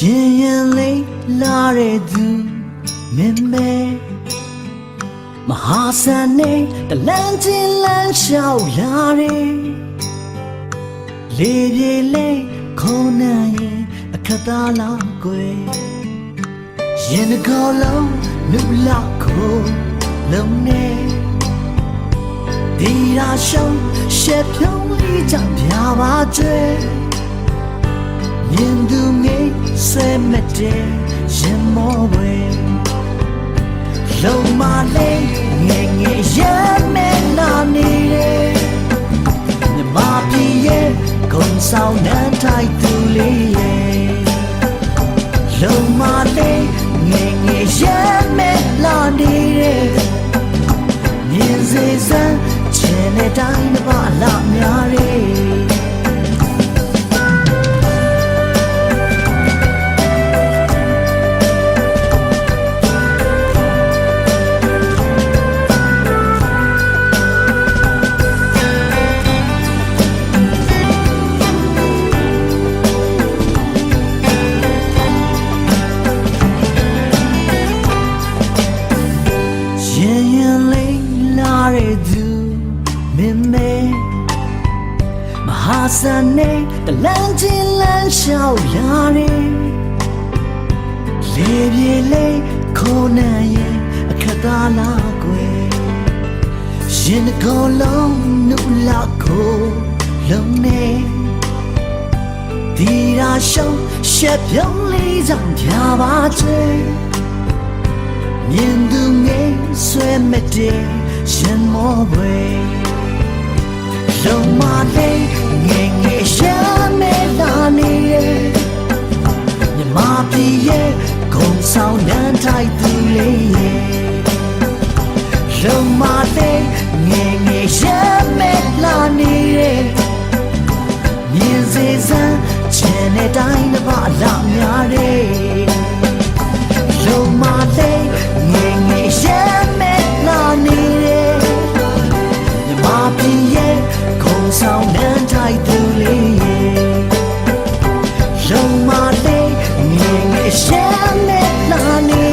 ကျင်ရင်လေးလာတဲ့သူမင်းမဲမဟာဆန်နေတလန်းချင်းလန်းလျှောက်လာတယ်လေပြေလေးခုံးနှံရင်အခက်သားလောက်ကွယ်ရင်ကောလုံးလူလောက်ကိုလုံးနေဒီရာရှုံးရှက်ဖြုံးလေးကြောင့်ပြပါကျွဲမြင်သူငိတ် ဆွဲမတဲ့ရင်မောဝဲလုံမလေးငယ်ငယ်ရမဲလာနေတယ်မြမပြေရဲ့ဂုံဆောင်နှ မဟာဆန်နေတလန်းချင်းလန်းလျှောက်လာတယ်လေပြေလေးခေါ်နေရင်အခက်သားလာကွယ်ရင်ကောလုံးနုလာကိုလုံးနေဒီရာရှုံးရှက်ပြုံးလေးကြောင့်ပြပါချေမြင်သူငယ်ဆွဲမတဲ့ရင်မောပွဲလုံးမလေးငယ် င Shall it